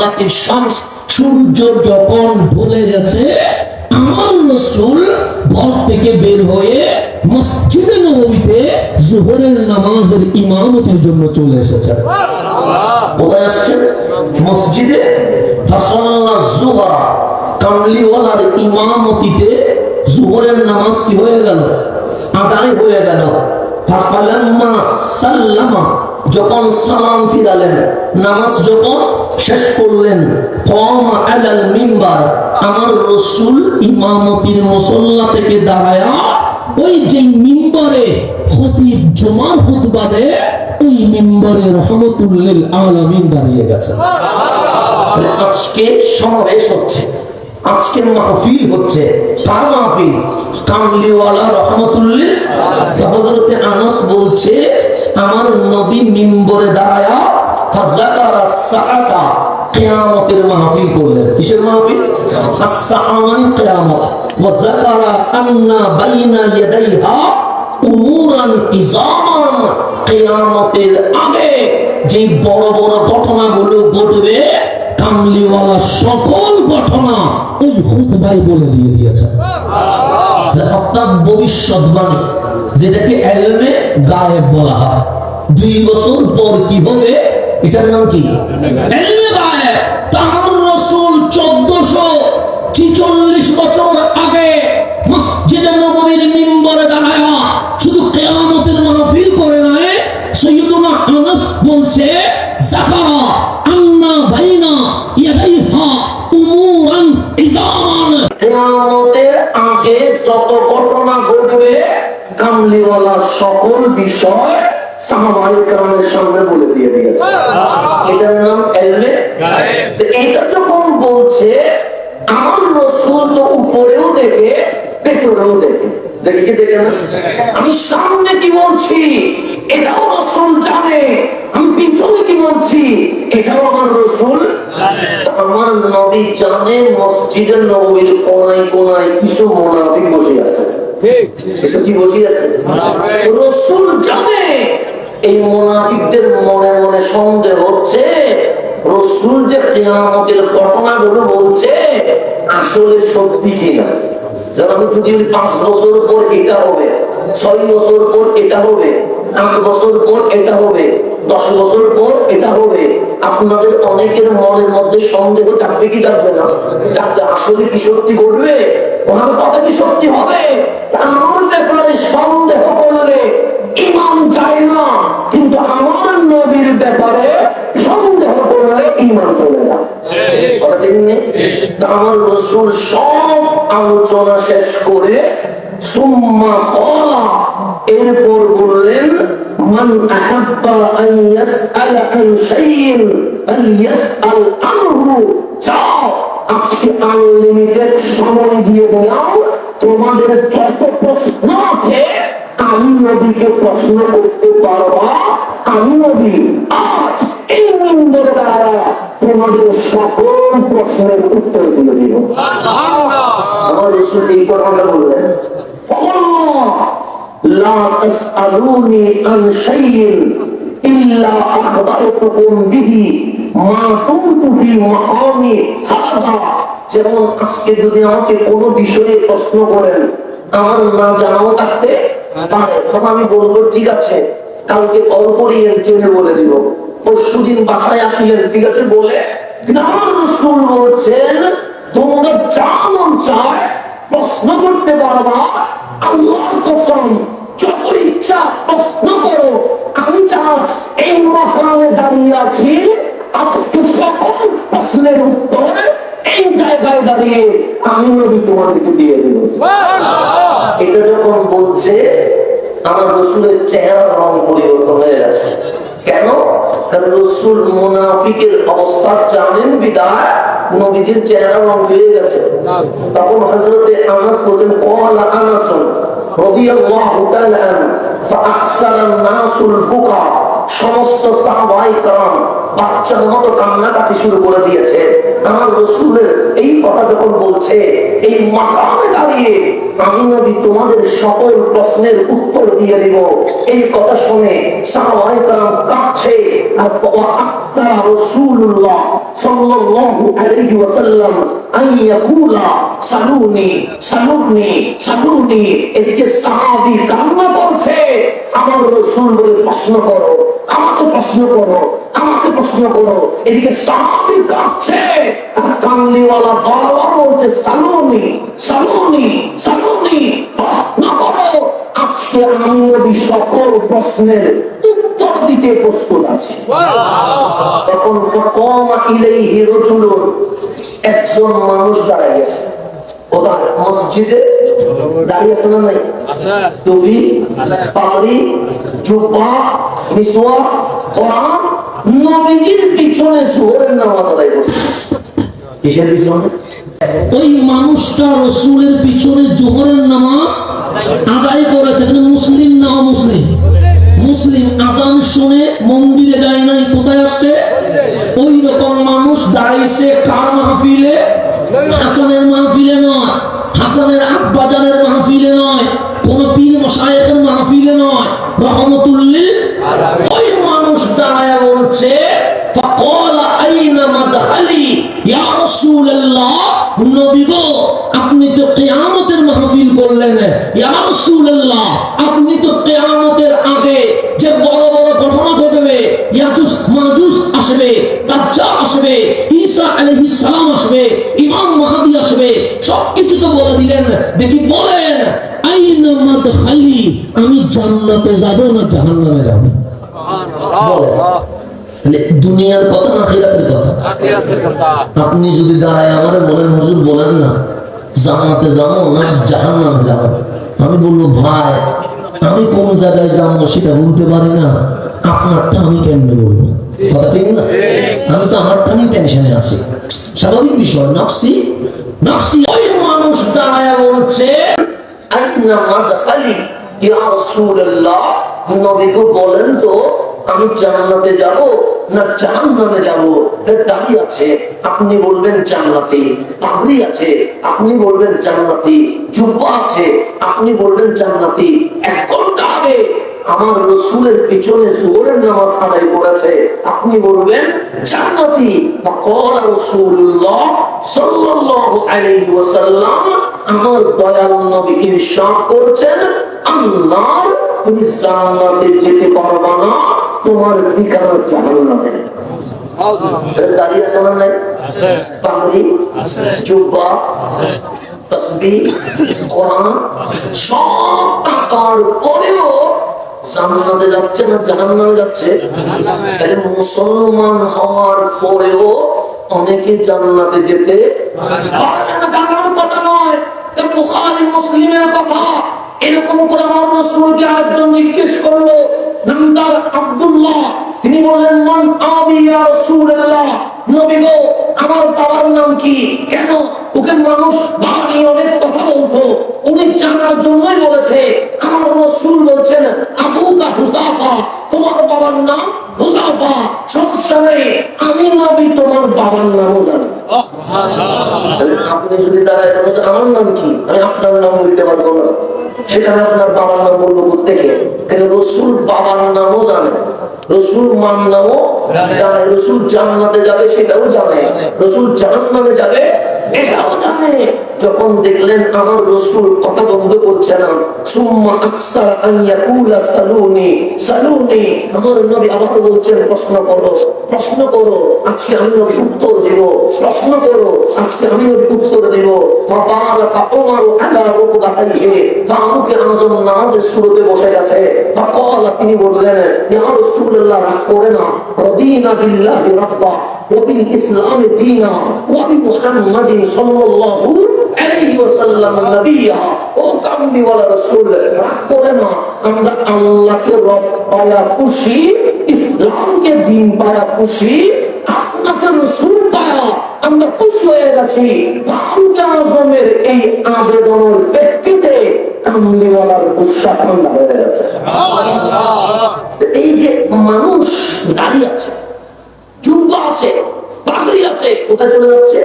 তাকে সূর্য যখন ঢলে গেছে, আমার রসুল ঘর থেকে বের হয়ে মসজিদে নবীতে জোহরের নামাজের ইমামতের জন্য চলে এসেছে কোথায় আসছে মসজিদে জোহরের নামাজ কি হয়ে গেল? আদায় হয়ে গেল। যখন সালাম ফিরালেন, নামাজ যখন শেষ করলেন আমার রসুল ইমামতির মুসল্লা থেকে দাঁড়ায়া ওই যে মিম্বরে খতিব জুমার ওই মিম্বরে রহমতুল্লিল দাঁড়িয়ে গেছে আজকে সমাবেশ হচ্ছে, আজকে মাহফিল হচ্ছে, কার মাহফিল? কামলিওয়ালা রহমতুল্লিল। হযরতে আনাস বলছে, আমার নবী মিম্বরে দাঁড়ায়া কিয়ামতের কিয়ামতের আগে যে বড় বড় ঘটনাগুলো ঘটবে, কামলিওয়ালা সকল ঘটনা ওই খুতবাই বলে দিয়ে দিয়েছে। অর্থাৎ ভবিষ্যৎবাণী যেটাকে এলমে গায়েব বলা হয়। দুই বছর পর কি হবে? এটার নাম কি? তাহার রসুল চোদ্দশো ছিচল্লিশ বছর আগে মসজিদে নববীর মিম্বরে দাঁড়ায় শুধু কেয়ামতের মাহফিল করে নাই সৈয়দুনা আনাস বলছে জাকারা আন্না বাইনা ইয়াদাইহা উমুরান ইজামান। কেয়ামতের আগে যত ঘটনা ঘটবে কামলিওয়ালা সকল বিষয় সাহাবায়ে কেরামের সামনে বলে দিয়ে দিয়েছে। এটার নাম এলমে তো এটা যখন বলছে আমার রসুল তো উপরেও দেখে ভেতরেও দেখে। দেখে দেখে না? আমি সামনে কি বলছি? এটাও রসুল জানে। আমি বলছি? এটাও আমার রসুল। আমার নবী জানে মসজিদের নবীর কোনায় কোনায় কিছু মোনাফিক বসে আছে। কিছু কি বসে আছে? রসুল জানে। এই মোনাফিকদের মনে মনে সন্দেহ হচ্ছে রসুল যে কেয়ামতের ঘটনাগুলো বলছে আসলে সত্যি কিনা? যেমন আমি যদি পাঁচ বছর পর এটা হবে ছয় বছর পর এটা হবে আট বছর পর এটা হবে দশ বছর পর এটা হবে। আপনাদের অনেকের মনের মধ্যে সন্দেহ থাকবে কি থাকবে না? যাতে আসলে কি সত্যি ঘটবে? ওনার কথা কি সত্যি হবে? আমার ব্যাপারে সন্দেহ করলে ইমান যায় না। কিন্তু আমার নবীর ব্যাপারে সন্দেহ করলে ইমান চলে? তা আমার রসুল সব আলোচনা শেষ করে এরপর বললেন তোমাদের যত প্রশ্ন আছে আমি নদীকে প্রশ্ন করতে পারবা। আমি নদী আজ এই মন্দির দ্বারা তোমাদের সকল প্রশ্নের উত্তর দিয়ে দিব আমার এই কথাটা বললেন। لا تسألوني عن شيء إلا أخبرتكم به ما كنت في مقامي هذا যেমন আজকে যদি আমাকে কোনো বিষয়ে প্রশ্ন করেন আমার না জানাও থাকতে পারে তখন আমি বলবো ঠিক আছে কালকে কল করিয়ে জেনে বলে দিব পরশু দিন বাসায় আসিলেন ঠিক আছে বলে কিন্তু আমার রসুল বলছেন তোমরা যা মন চায় প্রশ্ন করতে পারবা আল্লাহর কসম যত ইচ্ছা প্রশ্ন করো আমি আজ এই মহানে দাঁড়িয়ে আছি। আজকে সকল প্রশ্নের উত্তর এই জায়গায় দাঁড়িয়ে আমি নবী তোমাদেরকে দিয়ে দেব। এটা যখন বলছে আমার রসুলের চেহারা রং পরিবর্তন হয়ে গেছে। কেন? কারণ রসুল মুনাফিকের অবস্থা জানেন বিদায় নবীজির চেহারা রং হয়ে গেছে। তখন হজরতে আনাস আনাসন রাদিয়াল্লাহু তাআলা ফাআকসারান নাসুল বুকা সমস্ত সাহাবাই کرام বাচ্চার মতো কান্নাকাটি শুরু করে দিয়েছে আমার রসুলের এই কথা যখন বলছে এই মাকামে দাঁড়িয়ে আমি নবী তোমাদের সকল প্রশ্নের উত্তর দিয়ে দেব। এই কথা শুনে সাহাবায়ে কারাম কাঁপছে আর আত্মা রাসূলুল্লাহ সাল্লাল্লাহু আলাইহি ওয়াসাল্লাম, আন ইয়াকুলা, সালুনি সালুনি সালুনি এদিকে সাহাবী কান্না করছে। আমার রাসূল বলে, প্রশ্ন করো, আমাকে প্রশ্ন করো প্রশ্ন করো এদিকে সাহাবী কাঁদছে আর কামলিওয়ালা বারবার বলছে সালুনি সালুনি সালুনি প্রশ্ন করো। আজকে আমি নবী সকল প্রশ্নের উত্তর দিতে প্রস্তুত আছি। তখন ফকম ইলাইহি রাজুলুন একজন মানুষ দাঁড়ায় গেছে। কোথায়? মসজিদে দাঁড়িয়ে আছে না নাই? টুপি পাগড়ি জুব্বা মিসওয়া কোরআন নবীজির পিছনে জোহরের নামাজ আদায় করছে। কিসের পিছনে? ওই মানুষটা রসুলের পিছনে জোহরের নামাজ আদায় করেছে, কিন্তু মুসলিম না মুসলিম মুসলিম আজান শুনে মন্দিরে যায় নাই, কোথায় আসছে? ওই রকম মানুষ দাঁড়িয়েছে কার মাহফিলে? হাসানের মাহফিলে নয়, হাসানের নবী গো আপনি তো কিয়ামতের মাহফিল করলেন। আপনি তো কিয়ামতের আগে যে বড় বড় ঘটনা ঘটবে ইয়াজুজ মাজুজ আসবে দাজ্জাল আসবে ঈসা আলাইহিস সালাম আসবে ইমাম মাহদি আসবে সবকিছু তো বলে দিলেন। দেখি বলেন আইনা মাদখালি আমি জান্নাতে যাব না জাহান্নামে যাব? বলেন। তাহলে দুনিয়ার কথা না আখিরাতের কথা? আপনি যদি দাঁড়ায় আমার বলেন হুজুর বলেন না। জান্নাতে যাব না জাহান্নামে যাব? আমি বলব ভাই আমি কোন জায়গায় যাব সেটা বলতে পারি না। আপনারটা আমি কেমনে বলব? কথা ঠিক না? আমি তো আমারটা নিয়ে টেনশনে আছি। স্বাভাবিক বিষয় নাফসি নাফসি ওই মানুষ দাঁড়ায় বলছে আইনা মাদখালি ইয়া রাসূলুল্লাহ। নবী বলেন তো আমি জান্নাতে যাব না জাহান্নামে যাব দাড়ি আছে। আপনি বলবেন জান্নাতি পাগড়ি আছে। আপনি বলবেন জান্নাতি, জুব্বা আছে। আপনি বলবেন জান্নাতি, এক ঘণ্টা আগে আমার রসুলের পিছনে জোরের নামাজ আদায় করেছে। আপনি বলবেন জান্নাতি। কল রসুল্লাহ সাল্লাল্লাহু আলাইহি ওয়াসাল্লাম আমার দয়াল নবী ইরশাদ করছেন আল্লাহ তুমি জান্নাতে যেতে পারবা না। তোমার ঠিকানা জাহান্নামে। আছে না নাই? পাগড়ি জুব্বা তসবিহ কোরআন সব টাকার পরেও জান্নাতে যাচ্ছে না জাহান্নামে যাচ্ছে? তাহলে মুসলমান হওয়ার পরেও অনেকে জান্নাতে যেতে কথা নয় মুসলিমের কথা। এরকম করে আমার রাসূলকে জিজ্ঞেস করল নামদার আব্দুল্লাহ তিনি বললেন মান আবি ইয়া রাসূলুল্লাহ। নবী গো আমার বাবার নাম কি? কেন? ওকে মানুষ বাবা অনেক কথা বলতো। উনি জানার জন্যই বলেছে আমার রাসূল বলছেন আবুকা হুজাফা তোমার বাবার নাম হুজাফা সমস্যা নেই আমি নবী তোমার বাবার নামও জানি আপনি যদি বলছেন, আমার নাম কি? আমি আপনার নাম বলতে পারব না। সেখানে আপনার বাবার নাম বলব থেকে কিন্তু রসুল বাবার নামও জানে। রসুল মান নামও জানে। রসুল জান্নাতে যাবে সেটাও জানে। রসুল জাহান্নামে যাবে এটাও জানে। যখন দেখলেন আমার রসুল কথা বন্ধ করছে না সুম্মা আকসার আন ইয়াকুলা সালুনি সালুনি। আমার নবী আবার বলছেন প্রশ্ন করো প্রশ্ন করো। আজকে আমি নবী উত্তর দেব। প্রশ্ন করো আজকে আমি নবী উত্তর দেব ফাবারাকা উমারু আলা রুকবাতাইহি ফারুক আযম নামাজের শুরুতে বসে গেছে ফাকাল তিনি বললেন ইয়া রাসূলুল্লাহ রাগ করে না রাদিনা বিল্লাহি রাব্বা وبالإسلام دينا وبمحمد صلى الله عليه وسلم نبيا ও কামলি ওয়ালা রাসূল রাগ করে না আমরা আল্লাহকে রব পায়া খুশি ইসলামকে দিন পায়া খুশি আপনাকে রসুল পায়া আমরা খুশি হয়ে গেছি। ফারুক আজমের এই আবেদনের ব্যক্তিতে কামলিওয়ালার গুসা ঠান্ডা হয়ে গেছে। এই যে মানুষ দাঁড়িয়ে আছে, জুব্বা আছে, পাগড়ি আছে, কোথায় চলে যাচ্ছে?